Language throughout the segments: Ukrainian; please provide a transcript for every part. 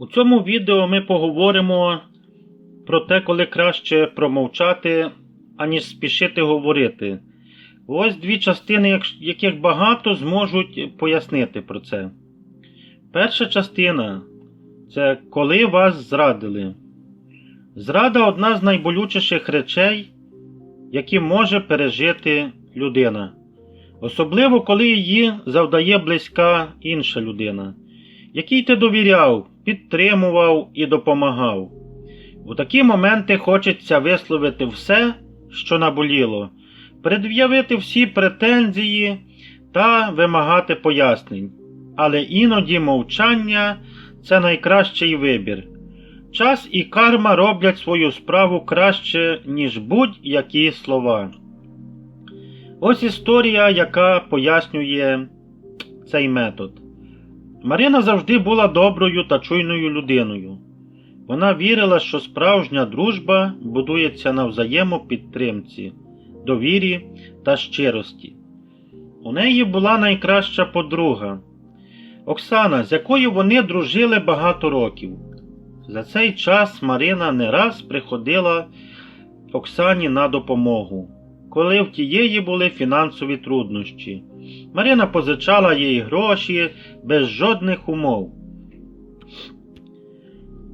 У цьому відео ми поговоримо про те, коли краще промовчати, аніж спішити говорити. Ось дві частини, яких багато зможуть пояснити про це. Перша частина це коли вас зрадили. Зрада одна з найболючіших речей, які може пережити людина. Особливо, коли її завдає близька інша людина, якій ти довіряв, підтримував і допомагав. У такі моменти хочеться висловити все, що наболіло, пред'явити всі претензії та вимагати пояснень. Але іноді мовчання це найкращий вибір. Час і карма роблять свою справу краще, ніж будь-які слова. Ось історія, яка пояснює цей метод. Марина завжди була доброю та чуйною людиною. Вона вірила, що справжня дружба будується на взаємопідтримці, довірі та щирості. У неї була найкраща подруга Оксана, з якою вони дружили багато років. За цей час Марина не раз приходила Оксані на допомогу, коли в тієї були фінансові труднощі. Марина позичала їй гроші без жодних умов.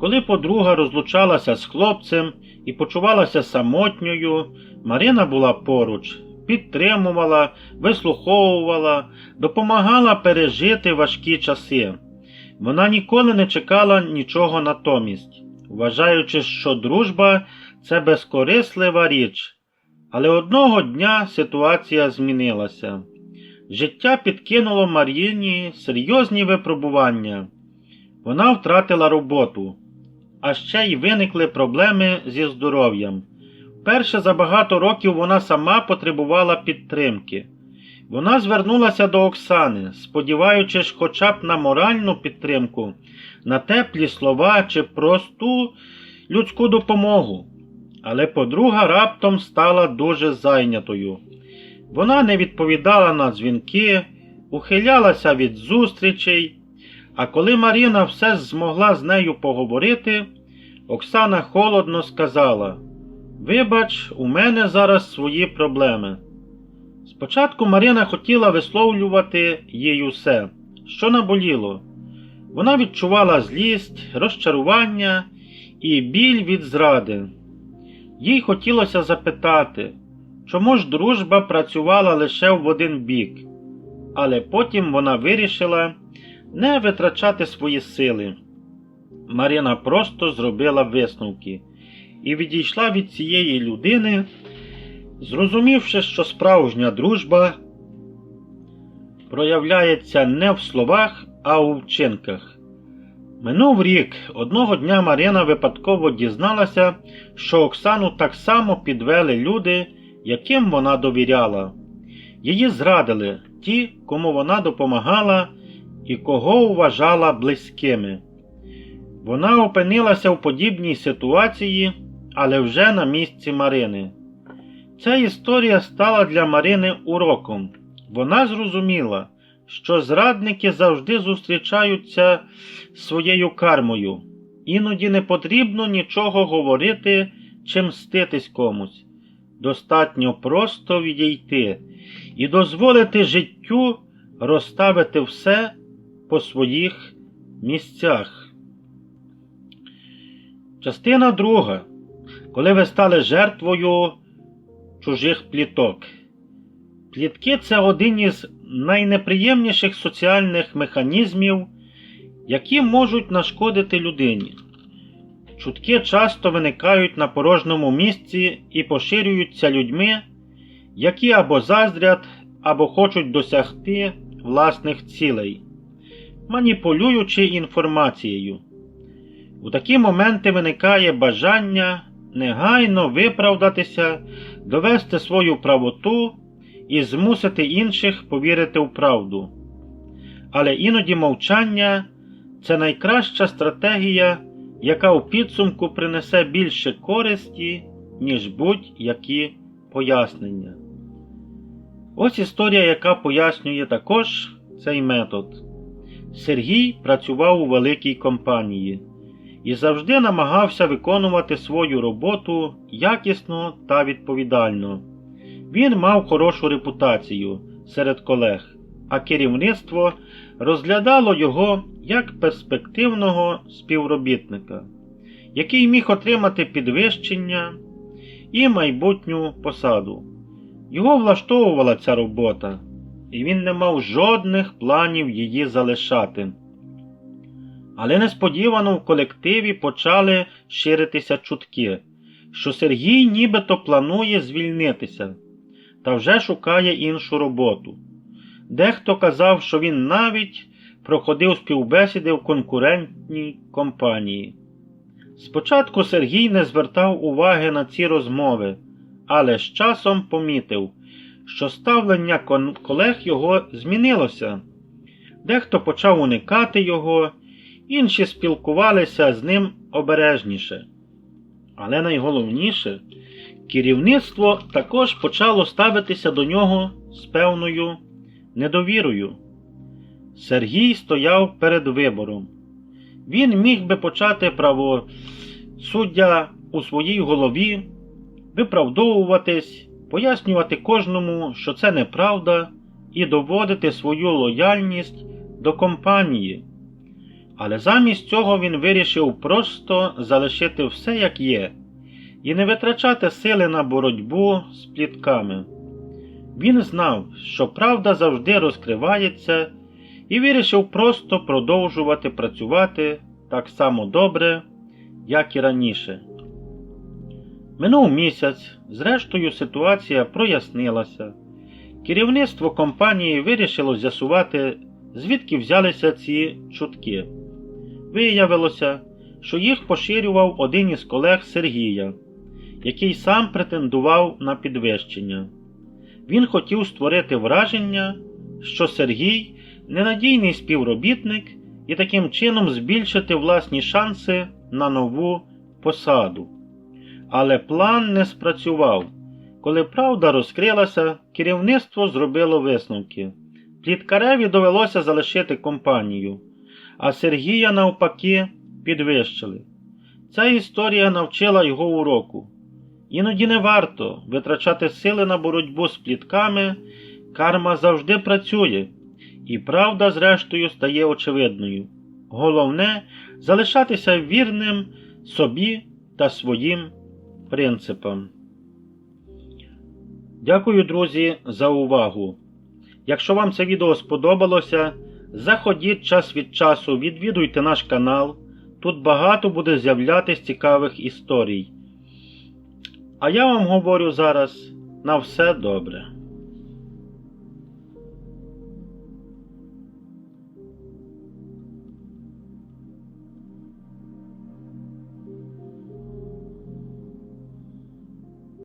Коли подруга розлучалася з хлопцем і почувалася самотньою, Марина була поруч, підтримувала, вислуховувала, допомагала пережити важкі часи. Вона ніколи не чекала нічого натомість, вважаючи, що дружба це безкорислива річ. Але одного дня ситуація змінилася. Життя підкинуло Мар'їні серйозні випробування. Вона втратила роботу, а ще й виникли проблеми зі здоров'ям. Перше за багато років вона сама потребувала підтримки. Вона звернулася до Оксани, сподіваючись хоча б на моральну підтримку, на теплі слова чи просту людську допомогу. Але подруга раптом стала дуже зайнятою. Вона не відповідала на дзвінки, ухилялася від зустрічей, а коли Маріна все змогла з нею поговорити, Оксана холодно сказала: Вибач, у мене зараз свої проблеми. Спочатку Марина хотіла висловлювати їй усе, що наболіло. Вона відчувала злість, розчарування і біль від зради. Їй хотілося запитати, чому ж дружба працювала лише в один бік, але потім вона вирішила не витрачати свої сили. Марина просто зробила висновки і відійшла від цієї людини, зрозумівши, що справжня дружба проявляється не в словах, а у вчинках. Минув рік, одного дня Марина випадково дізналася, що Оксану так само підвели люди, яким вона довіряла. Її зрадили ті, кому вона допомагала і кого вважала близькими. Вона опинилася в подібній ситуації, але вже на місці Марини. Ця історія стала для Марини уроком. Вона зрозуміла, що зрадники завжди зустрічаються своєю кармою. Іноді не потрібно нічого говорити чи мститись комусь. Достатньо просто відійти і дозволити життю розставити все по своїх місцях. Частина друга. Коли ви стали жертвою чужих пліток. Плітки це один із найнеприємніших соціальних механізмів, які можуть нашкодити людині. Чутки часто виникають на порожньому місці і поширюються людьми, які або заздрять, або хочуть досягти власних цілей, маніпулюючи інформацією. У такі моменти виникає бажання негайно виправдатися, довести свою правоту і змусити інших повірити в правду. Але іноді мовчання це найкраща стратегія, яка у підсумку принесе більше користі, ніж будь-які пояснення. Ось історія, яка пояснює також цей метод. Сергій працював у великій компанії. і завжди намагався виконувати свою роботу якісно та відповідально. Він мав хорошу репутацію серед колег, а керівництво розглядало його як перспективного співробітника, який міг отримати підвищення і майбутню посаду. Його влаштовувала ця робота, і він не мав жодних планів її залишати. Але несподівано в колективі почали ширитися чутки, що Сергій нібито планує звільнитися та вже шукає іншу роботу. Дехто казав, що він навіть проходив співбесіди в конкурентній компанії. Спочатку Сергій не звертав уваги на ці розмови, але з часом помітив, що ставлення колег його змінилося. Дехто почав уникати його, інші спілкувалися з ним обережніше. Але найголовніше, керівництво також почало ставитися до нього з певною недовірою. Сергій стояв перед вибором. Він міг би почати правосуддя у своїй голові, виправдовуватись, пояснювати кожному, що це неправда, і доводити свою лояльність до компанії. Але замість цього він вирішив просто залишити все як є, і не витрачати сили на боротьбу з плітками. Він знав, що правда завжди розкривається, і вирішив просто продовжувати працювати так само добре, як і раніше. Минув місяць, зрештою ситуація прояснилася. Керівництво компанії вирішило з'ясувати, звідки взялися ці чутки. Виявилося, що їх поширював один із колег Сергія, який сам претендував на підвищення. Він хотів створити враження, що Сергій ненадійний співробітник і таким чином збільшити власні шанси на нову посаду. Але план не спрацював. Коли правда розкрилася, керівництво зробило висновки. Пліткареві довелося залишити компанію, а Сергія, навпаки, підвищили. Ця історія навчила його уроку. Іноді не варто витрачати сили на боротьбу з плітками, карма завжди працює, і правда, зрештою, стає очевидною. Головне залишатися вірним собі та своїм принципам. Дякую, друзі, за увагу. Якщо вам це відео сподобалося, заходіть час від часу, відвідуйте наш канал. Тут багато буде з'являтись цікавих історій. А я вам говорю зараз на все добре.